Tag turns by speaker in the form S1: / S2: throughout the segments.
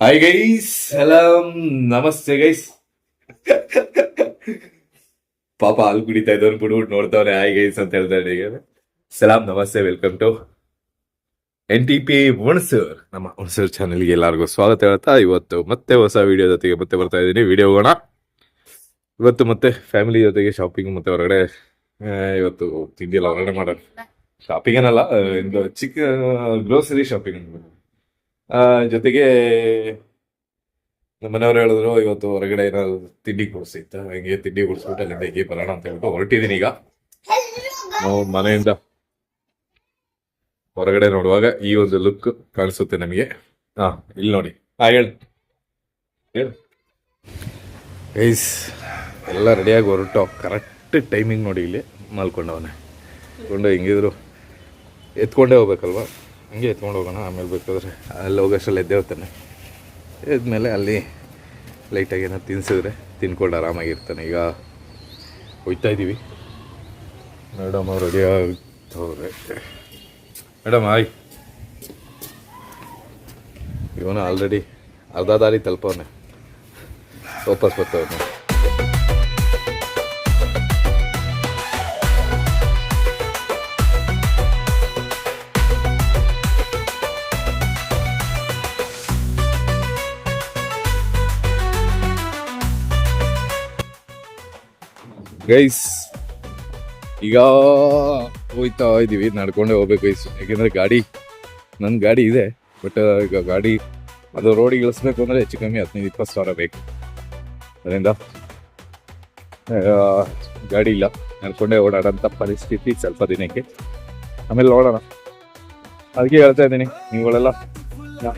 S1: Hi guys hello ನಮಸ್ತೆ guys ಪಾಪ ಹಾಲು ಕುಡಿತಾ ಇದ್ದವ್ರು ಬಿಡ್ಬಿಟ್ಟು ನೋಡ್ತಾವ್ರೆ. ಹಾಯ್ ಗೈಸ್ ಅಂತ ಹೇಳ್ತಾರೆ ಈಗ ಸಲಾಂ ನಮಸ್ತೆ welcome to N T P Hunsur ನಮ್ಮ ಹುಣಸೂರ್ ಚಾನೆಲ್ಗೆ ಎಲ್ಲರಿಗೂ ಸ್ವಾಗತ ಹೇಳ್ತಾ ಇವತ್ತು ಮತ್ತೆ ಹೊಸ ವಿಡಿಯೋ ಜೊತೆಗೆ ಮತ್ತೆ ಬರ್ತಾ ಇದ್ದೀನಿ. ವಿಡಿಯೋ ಹೋಗೋಣ. ಇವತ್ತು ಮತ್ತೆ ಫ್ಯಾಮಿಲಿ ಜೊತೆಗೆ ಶಾಪಿಂಗ್ ಮತ್ತೆ ಹೊರಗಡೆ ಇವತ್ತು ತಿಂಡಿ ಎಲ್ಲ ಹೊರಗಡೆ ಮಾಡೋಣ. ಶಾಪಿಂಗ್ ಏನಲ್ಲ ಚಿಕ್ಕ ಗ್ರೋಸರಿ ಶಾಪಿಂಗ್ ಜೊತೆಗೆ ನಮ್ಮ ಮನೆಯವ್ರು ಹೇಳಿದ್ರು, ಇವತ್ತು ಹೊರಗಡೆ ಏನಾದ್ರು ತಿಂಡಿ ಕೊಡಿಸಿತ್ತು ಹಂಗೆ ತಿಂಡಿ ಕೊಡಿಸ್ಬಿಟ್ಟು ಅಲ್ಲಿಂದ ಹೀಗೆ ಬರೋಣ ಅಂತ ಹೇಳ್ಬಿಟ್ಟು ಹೊರಟಿದ್ದೀನಿ ಈಗ. ನಾವು ಮನೆಯಿಂದ ಹೊರಗಡೆ ನೋಡುವಾಗ ಈ ಒಂದು ಲುಕ್ ಕಾಣಿಸುತ್ತೆ ನಮಗೆ. ಹಾ ಇಲ್ಲಿ ನೋಡಿ. ಹಾ ಹೇಳು. ಹೇಳು. ಎಲ್ಲ ರೆಡಿಯಾಗಿ ಹೊರಟು. ಕರೆಕ್ಟ್ ಟೈಮಿಂಗ್ ನೋಡಿ ಇಲ್ಲಿ ಮಲ್ಕೊಂಡವನೆ. ಕೊಂಡು ಹೆಂಗಿದ್ರು ಎತ್ಕೊಂಡೇ ಹೋಗ್ಬೇಕಲ್ವಾ? ಹಂಗೆ ಎತ್ಕೊಂಡು ಹೋಗೋಣ, ಆಮೇಲೆ ಬೇಕಾದ್ರೆ. ಅಲ್ಲಿ ಹೋಗೋಷ್ಟರಲ್ಲಿ ಎದ್ದೇ ಹೋಗ್ತಾನೆ. ಎದ್ಮೇಲೆ ಅಲ್ಲಿ ಲೈಟಾಗಿ ಏನೋ ತಿನ್ಸಿದ್ರೆ ತಿನ್ಕೊಂಡು ಆರಾಮಾಗಿರ್ತಾನೆ. ಈಗ ಹೋಯ್ತಾ ಇದ್ದೀವಿ ಮೇಡಮ್ ಅವ್ರು ರೆಡಿ ಆಗ್ತವ್ರೆ. ಮೇಡಮ್, ಆಯ್. ಇವನು ಆಲ್ರೆಡಿ ಅರ್ಧ ದಾರಿ ತಲುಪವನೆ. ವಾಪಸ್ ಬರ್ತಾವನೆ. ಗೈಸ್, ಈಗ ಹೋಯ್ತಾ ಇದ್ದೀವಿ, ನಡ್ಕೊಂಡೇ ಹೋಗ್ಬೇಕು ಗೈಸ್. ಯಾಕೆಂದರೆ ಗಾಡಿ ನನ್ನ ಗಾಡಿ ಇದೆ ಬಟ್ ಈಗ ಗಾಡಿ, ಅದು ರೋಡಿಗೆ ಇಳಿಸ್ಬೇಕು ಅಂದರೆ ಹೆಚ್ಚು ಕಮ್ಮಿ ಹದಿನೈದು, ಇಪ್ಪತ್ತು ಸಾವಿರ ಬೇಕು. ಅದರಿಂದ ಗಾಡಿ ಇಲ್ಲ, ನಡ್ಕೊಂಡೇ ಓಡಾಡೋಂಥ ಪರಿಸ್ಥಿತಿ ಸ್ವಲ್ಪ ದಿನಕ್ಕೆ. ಆಮೇಲೆ ನೋಡೋಣ. ಅದಕ್ಕೆ ಹೇಳ್ತಾ ಇದ್ದೀನಿ ನೀವುಗಳೆಲ್ಲ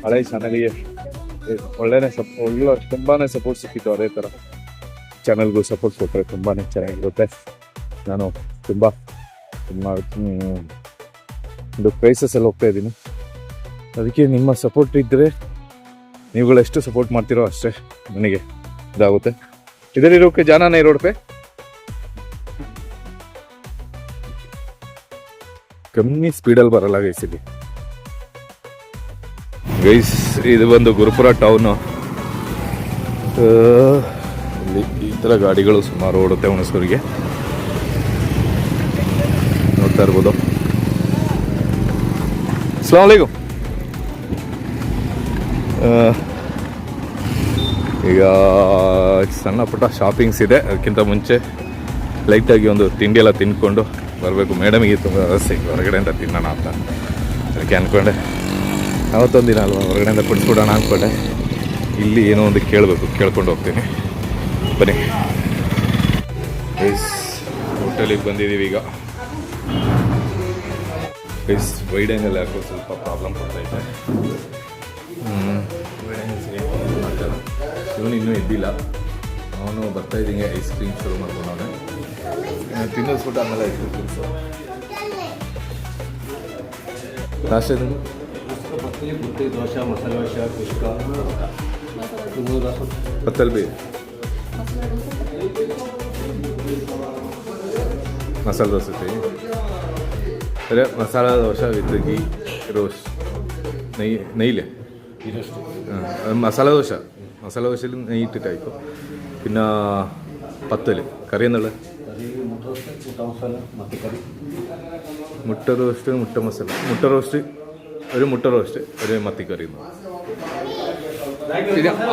S1: ಹಳೆ ಚಾನಲ್ಗೆ ಒಳ್ಳೆಯ ಸಪ್, ಒಳ್ಳೆ ತುಂಬಾ ಸಪೋರ್ಟ್ ಸಿಕ್ಕಿತ್ತು ಅದೇ ಥರ ಚಾನಲ್ಗೂ ಸಪೋರ್ಟ್ ಕೊಟ್ಟರೆ ತುಂಬಾ ಚೆನ್ನಾಗಿರುತ್ತೆ. ನಾನು ತುಂಬ ತುಂಬ ಒಂದು ಪ್ರೈಸಸಲ್ಲಿ ಹೋಗ್ತಾ ಇದ್ದೀನಿ. ಅದಕ್ಕೆ ನಿಮ್ಮ ಸಪೋರ್ಟ್ ಇದ್ದರೆ ನೀವುಗಳು ಎಷ್ಟು ಸಪೋರ್ಟ್ ಮಾಡ್ತೀರೋ ಅಷ್ಟೇ ನನಗೆ ಇದಾಗುತ್ತೆ. ಇದರಲ್ಲಿರೋಕೆ ಜಾನಾನೇ ರೋಡ್ ಪೇ. ಕಮ್ಮಿ ಸ್ಪೀಡಲ್ಲಿ ಬರಲ್ಲ ಗೈಸ್ ಇಲ್ಲಿ. ಗೈಸ್ ಇದು ಒಂದು ಗುರುಪುರ ಟೌನು ಇಲ್ಲಿ ಈ ಥರ ಗಾಡಿಗಳು ಸುಮಾರು ಓಡುತ್ತೆ ಹುಣಸೂರಿಗೆ. ನೋಡ್ತಾ ಇರ್ಬೋದು. ಅಸ್ಲಾಮಲೈಕುಮ್ ಈಗ ಸಣ್ಣ ಪುಟ್ಟ ಶಾಪಿಂಗ್ಸ್ ಇದೆ. ಅದಕ್ಕಿಂತ ಮುಂಚೆ ಲೈಟಾಗಿ ಒಂದು ತಿಂಡಿ ಎಲ್ಲ ತಿನ್ಕೊಂಡು ಬರಬೇಕು. ಮೇಡಮಿಗೆ ತುಂಬ ಇದೆ. ಹೊರಗಡೆಯಿಂದ ತಿನ್ನೋಣ ಅಂತ. ಅದಕ್ಕೆ ಅಂದ್ಕೊಂಡೆ ಅವತ್ತೊಂದು ದಿನ ಅಲ್ವಾ ಹೊರಗಡೆಯಿಂದ ಕೊಡ್ಸ್ಬಿಡೋಣ ಅಂದ್ಕೊಂಡೆ ಇಲ್ಲಿ ಏನೋ ಒಂದು ಕೇಳಬೇಕು. ಕೇಳ್ಕೊಂಡು ಹೋಗ್ತೀನಿ. ಬನ್ನಿ. ಗೈಸ್ ಹೋಟೆಲಿಗೆ ಬಂದಿದ್ದೀವಿ ಈಗ. ಗೈಸ್ ವೈಡಂಗಲ್ಲಿ ಯಾಕೋ ಸ್ವಲ್ಪ ಪ್ರಾಬ್ಲಮ್ ಬರ್ತಾಯಿದೆ ಇವನು ಇನ್ನೂ ಎದ್ದಿಲ್ಲ ಅವನು ಬರ್ತಾ ಇದ್ದೀನಿ ಐಸ್ ಕ್ರೀಮ್ ಶುರು ಮಾಡ್ಕೊಂಡವನೆ ತಿನ್ನಿಸ್ಬಿಟ್ಟು ಆಮೇಲೆ ಐಸ್ ಕ್ರೀಮ್ ನಾಷ್ಟ ಏನು?
S2: ಪತ್ನಿ ಬುತ್ತಿ ದೋಸೆ ಮಸಾಲೆ ದೋಸೆ ಕುಷ್ಕ.
S1: ಪತ್ತಲ್ ಬಿ. മസാല ദോശ ചെയ്യും ഒരു masala dosa with ghee roast നെയ്യ്
S2: നെയ്യില്ലേ?
S1: മസാല ദോശ. മസാല ദോശയിലും നെയ്യ് ഇട്ടിട്ടായിപ്പോൾ പിന്നെ പത്തൽ. കറി
S2: എന്നുള്ളത്
S1: മുട്ട റോസ്റ്റ് മുട്ട മസാല മുട്ട റോസ്റ്റ് ഒരു മുട്ട റോസ്റ്റ് ഒരു മത്തിക്കറി എന്നുള്ളത്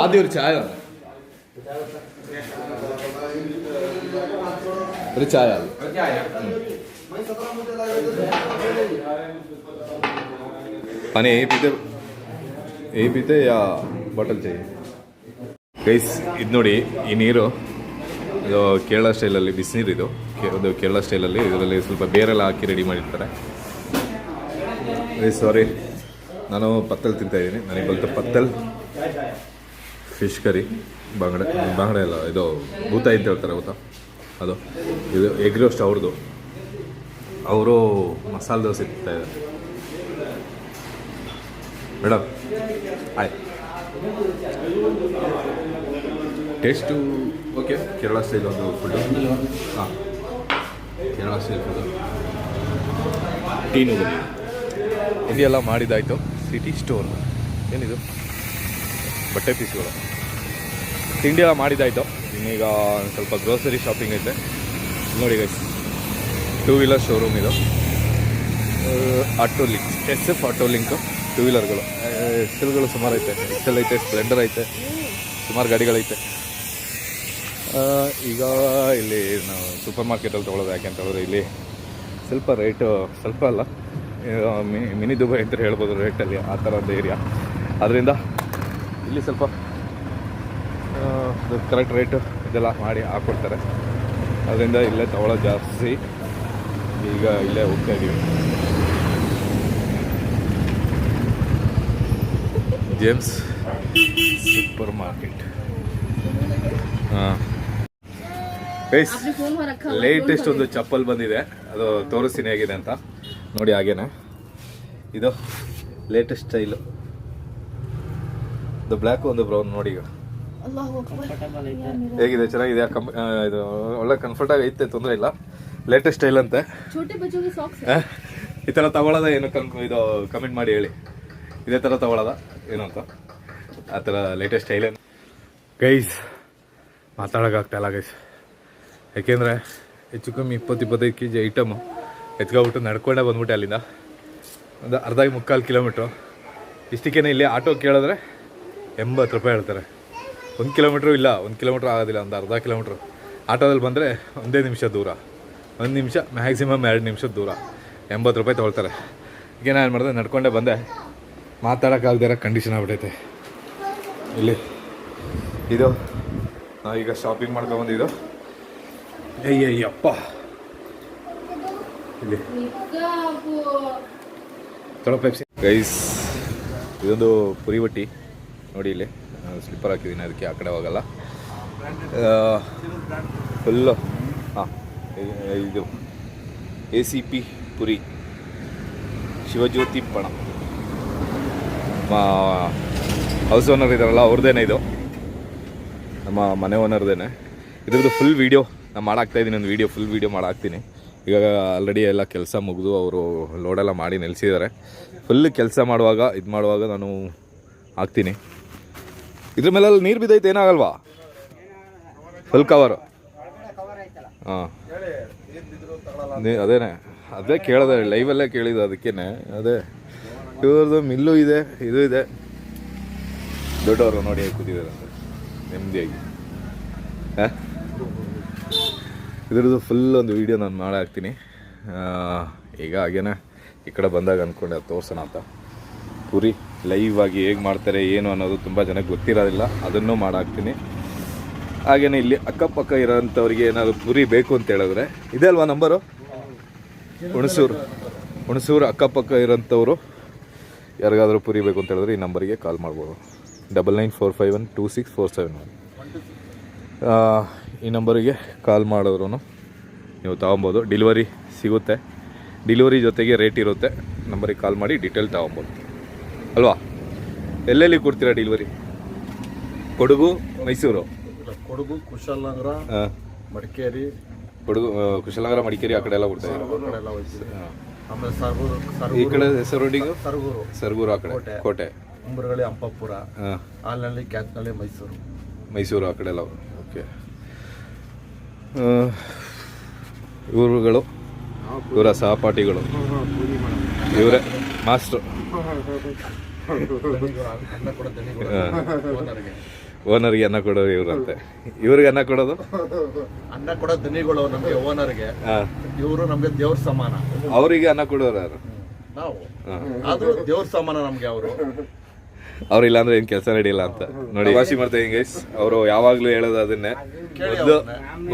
S1: ആദ്യം ഒരു ചായ തന്നെ Ricaja. અને ಏ રીતે ಈ ಬಾಟಲ್ ಚೈ ಗೈಸ್ ಇದು ನೋಡಿ ಈ ನೀರು ಇದು ಕೇರಳ ಸ್ಟೈಲಲ್ಲಿ ಬಿಸಿನೀರು ಇದು ಇದು ಕೇರಳ ಸ್ಟೈಲಲ್ಲಿ ಇದರಲ್ಲಿ ಸ್ವಲ್ಪ ಬೇರೆಲ್ಲ ಹಾಕಿ ರೆಡಿ ಮಾಡಿರ್ತಾರೆ. ಸಾರಿ ನಾನು ಪತ್ತಲ್ ತಿಂತಾಯಿದ್ದೀನಿ ನನಗೆ ಬಂತು ಪತ್ತಲ್. ಫಿಶ್ ಕರಿ ಬಂಗಡೆ, ಬಾಂಗಡೆ ಎಲ್ಲ ಇದು ಭೂತಾಯಿ ಅಂತ ಹೇಳ್ತಾರೆ, ಗೊತ್ತಾ? ಅದು. ಇದು ಎಗ್ ರೋಸ್ಟ್ ಅವ್ರದ್ದು ಅವರು ಮಸಾಲೆ ದೋಸೆ ಇದ್ದಾರೆ ಮೇಡಮ್ ಆಯ್ತು ಟೇಸ್ಟು, ಓಕೆ, ಕೇರಳ ಸ್ಟೈಲ್ ಒಂದು ಫುಡ್ ಹಾಂ. ಕೇರಳ ಸ್ಟೈಲ್ ಫುಡ್ ಟೀನು ಇದೆಲ್ಲ ಮಾಡಿದ್ದಾಯಿತು ಸಿಟಿ ಸ್ಟೋರ್. ಏನಿದು? ಬಟ್ಟೆ ಪೀಸ್ಗಳು. ತಿಂಡಿ ಎಲ್ಲ ಮಾಡಿದ್ದಾಯ್ತು ಇನ್ನೀಗ ಸ್ವಲ್ಪ ಗ್ರೋಸರಿ ಶಾಪಿಂಗ್ ಐತೆ. ನೋಡಿ ಗೈಸ್ ಟೂ ವೀಲರ್ ಶೋರೂಮ್ ಇದು. Auto link S F auto link two ವೀಲರ್ಗಳು ಎಕ್ಸೆಲ್ಗಳು ಸುಮಾರು ಐತೆ. ಎಕ್ಸೆಲ್ ಐತೆ ಸ್ಪ್ಲೆಂಡರ್ ಐತೆ. ಸುಮಾರು ಗಾಡಿಗಳೈತೆ ಈಗ ಇಲ್ಲಿ ನಾವು ಸೂಪರ್ ಮಾರ್ಕೆಟಲ್ಲಿ ತೊಗೊಳೋದು ಯಾಕೆ ಅಂತ ಹೇಳಿದ್ರೆ ಇಲ್ಲಿ ಸ್ವಲ್ಪ ರೇಟು ಸ್ವಲ್ಪ ಅಲ್ಲ ಮಿನಿ ದುಬೈ ಅಂತ ಹೇಳ್ಬೋದು ರೇಟಲ್ಲಿ ಆ ಥರದ ಏರಿಯಾ ಅದರಿಂದ ಇಲ್ಲಿ ಸ್ವಲ್ಪ ಕರೆಕ್ಟ್ ರೇಟು ಇದೆಲ್ಲ ಮಾಡಿ ಹಾಕ್ಕೊಡ್ತಾರೆ ಅದರಿಂದ ಇಲ್ಲೇ ತಗೊಳ್ಳೋದು ಜಾಸ್ತಿ. ಈಗ ಇಲ್ಲೇ ಹೋಗ್ತಾ ಇದ್ದೀವಿ ಜೇಮ್ಸ್ ಸೂಪರ್ ಮಾರ್ಕೆಟ್ ಹಾಂ ಗೈಸ್ ಲೇಟೆಸ್ಟ್ ಒಂದು ಚಪ್ಪಲ್ ಬಂದಿದೆ. ಅದು ತೋರಿಸ್ತೀನಿ ಹೇಗಿದೆ ಅಂತ. ನೋಡಿ ಹಾಗೇನೆ. ಇದು ಲೇಟೆಸ್ಟ್ ಸ್ಟೈಲು ಇದು ಬ್ಲ್ಯಾಕು ಒಂದು ಬ್ರೌನ್ ನೋಡಿ ಈಗ. ಹೇಗಿದೆ? ಚೆನ್ನಾಗಿದೆ ಇದು ಒಳ್ಳೆ ಕಂಫರ್ಟ್ ಆಗಿ ಐತೆ ತೊಂದರೆ ಇಲ್ಲ. ಲೇಟೆಸ್ಟ್ ಸ್ಟೈಲ್ ಅಂತೆ. ಈ ಥರ ತಗೊಳ್ಳೋದ ಏನು ಕನ್ ಇದು ಕಮೆಂಟ್ ಮಾಡಿ ಹೇಳಿ. ಇದೇ ತರ ತಗೊಳ್ಳೋದ ಏನು ಅಂತ. ಆ ಥರ ಲೇಟೆಸ್ಟ್ ಸ್ಟೈಲ್ ಗೈಸ್ ಮಾತಾಡೋಕ್ಕಾಗ್ತಾಯಿಲ್ಲ ಗೈಸ್ ಯಾಕೆಂದ್ರೆ ಹೆಚ್ಚು ಕಮ್ಮಿ ಇಪ್ಪತ್ತು ಇಪ್ಪತ್ತೈದು ಕೆ ಜಿ ಐಟಮು ಎತ್ಕೊಬಿಟ್ಟು ನಡ್ಕೊಂಡೇ ಬಂದ್ಬಿಟ್ಟೆ ಅಲ್ಲಿಂದ. ಒಂದು ಅರ್ಧ ಮುಕ್ಕಾಲು ಕಿಲೋಮೀಟ್ರು ಇಷ್ಟಕ್ಕೇನೆ ಇಲ್ಲಿ ಆಟೋ ಕೇಳಿದ್ರೆ ಎಂಬತ್ತು ರೂಪಾಯಿ ಹೇಳ್ತಾರೆ. ಒಂದು ಕಿಲೋಮೀಟ್ರ್ ಇಲ್ಲ, ಒಂದು ಕಿಲೋಮೀಟ್ರ್ ಆಗೋದಿಲ್ಲ, ಒಂದು ಅರ್ಧ ಕಿಲೋಮೀಟ್ರ್. ಆಟೋದಲ್ಲಿ ಬಂದರೆ ಒಂದೇ ನಿಮಿಷ ದೂರ. ಒಂದು ನಿಮಿಷ ಮ್ಯಾಕ್ಸಿಮಮ್ ಎರಡು ನಿಮಿಷದ ದೂರ. ಎಂಬತ್ತು ರೂಪಾಯಿ ತೊಗೊಳ್ತಾರೆ. ಈಗ ನಾನು ಏನು ಮಾಡಿದೆ, ನಡ್ಕೊಂಡೇ ಬಂದೆ. ಮಾತಾಡೋಕ್ಕಾಗದೇ ಇರೋ ಕಂಡೀಷನ್ ಆಗ್ಬಿಟ್ಟೈತೆ ಇಲ್ಲಿ. ಇದು. ನಾವೀಗ ಶಾಪಿಂಗ್ ಮಾಡ್ಕೊಂಬಂದಿದ್ದು ಅಯ್ಯಯ್ಯಪ್ಪ. ಇಲ್ಲಿ. ತೊಳೋ ಪೆಪ್ಸಿ ಗೈಸ್ ಇದೊಂದು ಪುರಿ ಬಟ್ಟಿ. ನೋಡಿ ಇಲ್ಲಿ. ಸ್ಲಿಪ್ಪರ್ ಹಾಕಿದ್ದೀನಿ ಅದಕ್ಕೆ ಆ ಕಡೆ ಹೋಗಲ್ಲ. ಫುಲ್ಲು ಹಾಂ ಇದು A C P Puri. Shivajyothi ಪಣ. ಹೌಸ್ ಓನರ್ ಇದ್ದಾರಲ್ಲ ಅವ್ರದ್ದೇನೆ ಇದು. ನಮ್ಮ ಮನೆ ಓನರ್ದೇನೆ ಇದ್ರದ್ದು ಫುಲ್ ವೀಡಿಯೋ ನಾನು ಮಾಡಾಕ್ತಾ ಇದ್ದೀನಿ ಒಂದು ವೀಡಿಯೋ ಫುಲ್ ವೀಡಿಯೋ ಮಾಡಾಕ್ತೀನಿ. ಈಗ ಆಲ್ರೆಡಿ ಎಲ್ಲ ಕೆಲಸ ಮುಗಿದು ಅವರು ಲೋಡೆಲ್ಲ ಮಾಡಿ ನೆಲೆಸಿದ್ದಾರೆ. ಫುಲ್ ಕೆಲಸ ಮಾಡುವಾಗ, ಇದು ಮಾಡುವಾಗ ನಾನು ಹಾಕ್ತೀನಿ. ಇದ್ರ ಮೇಲೆಲ್ಲ ನೀರು ಬಿದ್ದೈತೆ, ಏನಾಗಲ್ವಾ? ಫುಲ್ ಕವರು ಹಾಂ. ಅದೇನೆ, ಅದೇ ಕೇಳಿದೆ ಲೈವಲ್ಲೇ ಕೇಳಿದ ಅದಕ್ಕೇನೆ. ಅದೇ, ಇವ್ರದ್ದು ಮಿಲ್ಲು ಇದೆ, ಇದು ಇದೆ. ದೊಡ್ಡವರು ನೋಡಿ ಹೇಗೆ ಅಂತ ನೆಮ್ಮದಿಯಾಗಿ. ಇದ್ರದ್ದು ಫುಲ್ ಒಂದು ವೀಡಿಯೋ ನಾನು ಮಾಡಿ ಹಾಕ್ತೀನಿ. ಈಗ ಹಾಗೇನೆ, ಈ ಕಡೆ ಬಂದಾಗ ಅಂದ್ಕೊಂಡೆ ಅದು ತೋರ್ಸೋಣ ಅಂತ. ಪುರಿ. ಲೈವ್ ಆಗಿ ಹೇಗೆ ಮಾಡ್ತಾರೆ, ಏನು ಅನ್ನೋದು ತುಂಬ ಜನಕ್ಕೆ ಗೊತ್ತಿರೋದಿಲ್ಲ. ಅದನ್ನು ಮಾಡಾಕ್ತೀನಿ. ಹಾಗೇನೆ ಇಲ್ಲಿ ಅಕ್ಕಪಕ್ಕ ಇರೋಂಥವ್ರಿಗೆ ಏನಾದರೂ ಪುರಿ ಬೇಕು ಅಂತ ಹೇಳಿದ್ರೆ, ಇದೆ ಅಲ್ವಾ ನಂಬರು? ಹುಣಸೂರು. ಹುಣಸೂರು ಅಕ್ಕಪಕ್ಕ ಇರೋಂಥವ್ರು. ಯಾರಿಗಾದರೂ ಪುರಿ ಬೇಕು ಅಂತ ಹೇಳಿದ್ರೆ ಈ ನಂಬರಿಗೆ ಕಾಲ್ ಮಾಡ್ಬೋದು. Double nine four five one two six four seven one ಈ ನಂಬರಿಗೆ ಕಾಲ್ ಮಾಡಿದ್ರು ನೀವು ತಗೊಬೋದು. ಡಿಲಿವರಿ ಸಿಗುತ್ತೆ. ಡಿಲಿವರಿ ಜೊತೆಗೆ ರೇಟ್ ಇರುತ್ತೆ. ನಂಬರಿಗೆ ಕಾಲ್ ಮಾಡಿ ಡೀಟೇಲ್ ತೊಗೊಬೋದು. ಅಲ್ವಾ? ಎಲ್ಲೆಲ್ಲಿ ಕೊಡ್ತೀರಾ ಡೆಲಿವರಿ ಕೊಡಗು ಮೈಸೂರು?
S2: ಕೊಡಗು ಕುಶಾಲನಗರ ಮಡಿಕೇರಿ.
S1: ಕೊಡಗು ಕುಶಾಲನಗರ ಮಡಿಕೇರಿ ಆ ಕಡೆ ಎಲ್ಲ ಕೊಡ್ತಾ ಇದ್ದಾರೆ?
S2: ಸರ್ಗೂರು
S1: ಈ ಕಡೆ
S2: ಸರ್ಗೂರು.
S1: ಸರ್ಗೂರು ಆ ಕಡೆ
S2: ಕೋಟೆ.
S1: ಕೋಟೆ.
S2: ಕುಂಬರಗಳಿ ಅಂಪಾಪುರ ಹಾಲಿನಲ್ಲಿ ಕ್ಯಾತ್ನಲ್ಲಿ ಮೈಸೂರು.
S1: ಮೈಸೂರು ಆ ಕಡೆ ಎಲ್ಲ. ಓಕೆ. ಇವರುಗಳು ಇವರ ಸಹಪಾಠಿಗಳು. ಇವರೇ ಮಾಸ್ಟ್ರು.
S2: ಓನರ್ಗೆ
S1: ಅನ್ನ ಕೊಡೋರು ಇವ್ರಂತೆ. ಇವ್ರಿಗೆ ಅನ್ನ ಕೊಡೋದು?
S2: ಅನ್ನ ಕೊಡೋ ದನಿಗಳು ನಮಗೆ ಓನರ್ಗೆ. ಇವರು ನಮಗೆ ದೇವ್ರ ಸಮಾನ.
S1: ಅವರಿಗೆ ಅನ್ನ ಕೊಡೋರು ಯಾರು?
S2: ನಾವು. ಆದ್ರೂ ದೇವ್ರ ಸಮಾನ ನಮ್ಗೆ ಅವರು.
S1: ಅವ್ರಿಲ್ಲ ಅಂದ್ರೆ ಏನು ಕೆಲಸ ನಡೆಯಲ್ಲ ಅಂತ. ನೋಡಿ ವಾಸಿ ಮಾಡ್ತಾ ಗೈಸ್ ಅವರು ಯಾವಾಗಲೂ ಹೇಳೋದು ಅದನ್ನೇ. ಮೊದಲು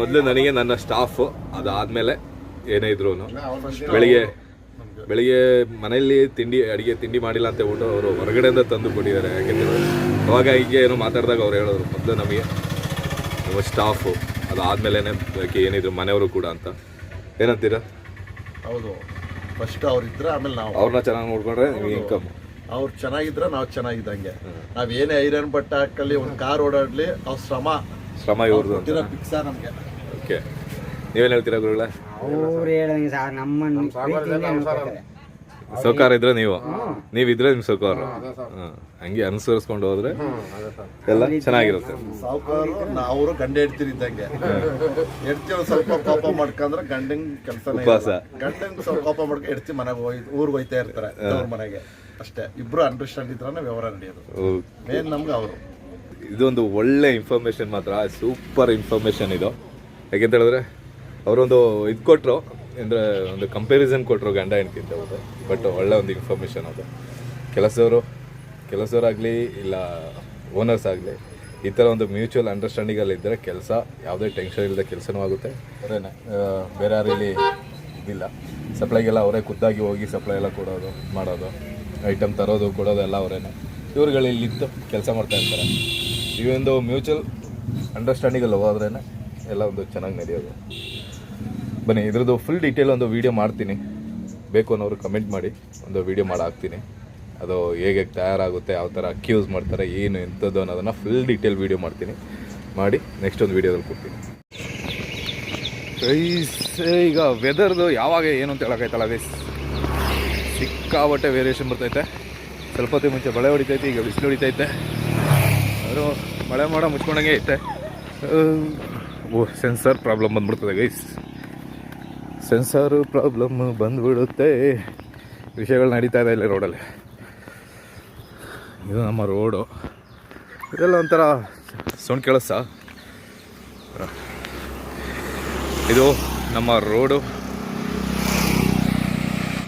S1: ಮೊದಲು ನನಗೆ ನನ್ನ ಸ್ಟಾಫ್ ಅದಾದ್ಮೇಲೆ ಏನೇ ಇದ್ರು ಬೆಳಿಗ್ಗೆ ಬೆಳಿಗ್ಗೆ ಮನೆಯಲ್ಲಿ ತಿಂಡಿ ಅಡಿಗೆ ತಿಂಡಿ ಮಾಡಿಲ್ಲ ಅಂತ ಹೇಳ್ಬಿಟ್ಟು ಅವರು ಹೊರಗಡೆಯಿಂದ ತಂದು ಕೊಟ್ಟಿದ್ದಾರೆ. ಯಾಕೆಂದರೆ ಅವಾಗ ಹೀಗೆ ಏನೋ ಮಾತಾಡಿದಾಗ ಅವ್ರು ಹೇಳೋರು ಮೊದಲು ನಮಗೆ ನಮ್ಮ ಸ್ಟಾಫು ಅದಾದ್ಮೇಲೆ ಏನಿದ್ರು ಮನೆಯವರು ಕೂಡ ಅಂತ. ಏನಂತೀರಾ?
S2: ಹೌದು. ಫಸ್ಟ್ ಅವ್ರು ಇದ್ರೆ ಆಮೇಲೆ ನಾವು.
S1: ಅವ್ರನ್ನ ಚೆನ್ನಾಗಿ ನೋಡ್ಕೊಂಡ್ರೆ ನಿಮಗೆ ಇನ್ಕಮ್
S2: ಅವ್ರು ಚೆನ್ನಾಗಿದ್ರೆ ನಾವು ಚೆನ್ನಾಗಿದ್ದಂಗೆ. ನಾವು ಏನೇ ಐರನ್ ಬಟ್ಟೆ ಹಾಕಲಿ ಒಂದು ಕಾರ್ ಓಡಾಡಲಿ ಅವ್ರ ಶ್ರಮ.
S1: ಶ್ರಮ ಇವ್ರದ್ದು
S2: ಪಿಕ್ಸ ನಮ್ಗೆ.
S1: ಓಕೆ ನೀವೇನು ಹೇಳ್ತೀರಾ ಗುರುಗಳ?
S3: ಅವ್ರು ನೀವು ಸರ್ ನಮ್ಮನ್ನು ಪ್ರೀತಿಯಿಂದ ನೋಡ್ಕೊತಾರೆ.
S1: ಸೌಕಾರ ಇದ್ರೆ ನೀವು? ನೀವಿದ್ರೆ ನಿಮ್ ಸೌಕಾರ ಹಂಗೆ ಅನುಸರಿಸ್ಕೊಂಡು ಹೋದ್ರೆ ಎಲ್ಲ ಚೆನ್ನಾಗಿರುತ್ತೆ.
S2: ಸಾವುಕಾರು ಅವರು ಗಂಡ ಹೆಡ್ತೀರಿ ಇದ್ದಂಗೆ. ಹೆಡ್ತಿ ಒಂದ್ ಸ್ವಲ್ಪ ಕೋಪ ಮಾಡ್ಕೊಂಡ್ರೆ ಗಂಡಂಗ್ ಕೆಲಸ
S1: ಉಪವಾಸ.
S2: ಗಂಡಂಗ್ ಸ್ವಲ್ಪ ಕೋಪ ಮಾಡ್ಕೊಂಡು ಹೆಡ್ತಿ ಮನೆಗೆ ಹೋಗಿ ಊರಿಗೆ ಹೋಯ್ತಾ ಇರ್ತಾರೆ ಅವ್ರ ಮನೆಗೆ. ಅಷ್ಟೇ. ಇಬ್ರು ಅಂಡರ್ಸ್ಟ್ಯಾಂಡ್ ಇದ್ರನ ವ್ಯವಹಾರ ನಡೆಯೋದು. ಮೇನ್ ನಮ್ಗೆ ಅವರು.
S1: ಇದೊಂದು ಒಳ್ಳೆ ಇನ್ಫಾರ್ಮೇಶನ್ ಮಾತ್ರ. ಸೂಪರ್ ಇನ್ಫಾರ್ಮೇಶನ್ ಇದು. ಯಾಕೆಂತ ಹೇಳಿದ್ರೆ ಅವರೊಂದು ಇದು ಕೊಟ್ಟರು ಅಂದರೆ ಒಂದು ಕಂಪ್ಯಾರಿಸನ್ ಕೊಟ್ಟರು ಗಂಡ ಹೆಣ್ಕಿಂತ ಅವರು. ಬಟ್ ಒಳ್ಳೆ ಒಂದು ಇನ್ಫಾರ್ಮೇಷನ್ ಅದು. ಕೆಲಸದವರು, ಕೆಲಸದವರಾಗಲಿ ಇಲ್ಲ ಓನರ್ಸ್ ಆಗಲಿ, ಈ ಥರ ಒಂದು ಮ್ಯೂಚುವಲ್ ಅಂಡರ್ಸ್ಟ್ಯಾಂಡಿಂಗಲ್ಲಿ ಇದ್ದರೆ ಕೆಲಸ ಯಾವುದೇ ಟೆನ್ಷನ್ ಇಲ್ಲದೆ ಕೆಲಸನೂ ಆಗುತ್ತೆ. ಅವರೇನೆ ಬೇರೆ ಯಾರು ಇಲ್ಲಿ ಇದಿಲ್ಲ. ಸಪ್ಲೈಗೆಲ್ಲ ಅವರೇ ಖುದ್ದಾಗಿ ಹೋಗಿ ಸಪ್ಲೈ ಎಲ್ಲ ಕೊಡೋದು, ಮಾಡೋದು. ಐಟಮ್ ತರೋದು, ಕೊಡೋದು ಎಲ್ಲ ಅವರೇನೆ. ಇವ್ರುಗಳು ಇಲ್ಲಿದ್ದು ಕೆಲಸ ಮಾಡ್ತಾ ಇರ್ತಾರೆ. ಈ ಒಂದು ಮ್ಯೂಚುವಲ್ ಅಂಡರ್ಸ್ಟ್ಯಾಂಡಿಂಗಲ್ಲಿ ಹೋದ್ರೇ ಎಲ್ಲ ಒಂದು ಚೆನ್ನಾಗಿ ನಡೆಯೋದು. ಬನ್ನಿ, ಇದ್ರದ್ದು ಫುಲ್ ಡೀಟೇಲ್ ಒಂದು ವೀಡಿಯೋ ಮಾಡ್ತೀನಿ. ಬೇಕು ಅನ್ನೋರು ಕಮೆಂಟ್ ಮಾಡಿ, ಒಂದು ವೀಡಿಯೋ ಮಾಡಿ ಹಾಕ್ತೀನಿ ಅದು ಹೇಗೆ ತಯಾರಾಗುತ್ತೆ, ಯಾವ ಥರ ಅಕ್ಕಿ ಯೂಸ್ ಮಾಡ್ತಾರೆ, ಏನು, ಎಂಥದ್ದು ಅನ್ನೋದನ್ನು ಫುಲ್ ಡೀಟೇಲ್ ವೀಡಿಯೋ ಮಾಡ್ತೀನಿ. ಮಾಡಿ ನೆಕ್ಸ್ಟ್ ಒಂದು ವೀಡಿಯೋದಲ್ಲಿ ಕೊಡ್ತೀನಿ ಗೈಸ್ ಈಗ ವೆದರ್ದು ಯಾವಾಗ ಏನು ಅಂತ ಹೇಳೋಕ್ಕಾಯ್ತಲ್ಲ ಗೈಸ್ ಸಿಕ್ಕಾಬಟ್ಟೆ ವೇರಿಯೇಷನ್ ಬರ್ತೈತೆ. ಸ್ವಲ್ಪ ಹೊತ್ತಿಗೆ ಮುಂಚೆ ಮಳೆ ಹೊಡಿತೈತೆ, ಈಗ ಬಿಸಿಲು ಹೊಡಿತೈತೆ. ಅದು ಮಳೆ ಮಾಡ ಮುಚ್ಕೊಂಡಂಗೆ ಐತೆ. ಓ ಸೆನ್ಸರ್ ಪ್ರಾಬ್ಲಮ್ ಬಂದ್ಬಿಡ್ತದೆ ಗೈಸ್ ಸೆನ್ಸರ್ ಪ್ರಾಬ್ಲಮ್ ಬಂದುಬಿಡುತ್ತೆ. ವಿಷಯಗಳು ನಡೀತಾ ಇದೆ ಇಲ್ಲಿ ರೋಡಲ್ಲಿ ಇದು ನಮ್ಮ ರೋಡು ಇದೆಲ್ಲ ಒಂಥರ ಸೌಂಡ್ ಕೇಳಿಸ್ತಾ? ಇದು ನಮ್ಮ ರೋಡು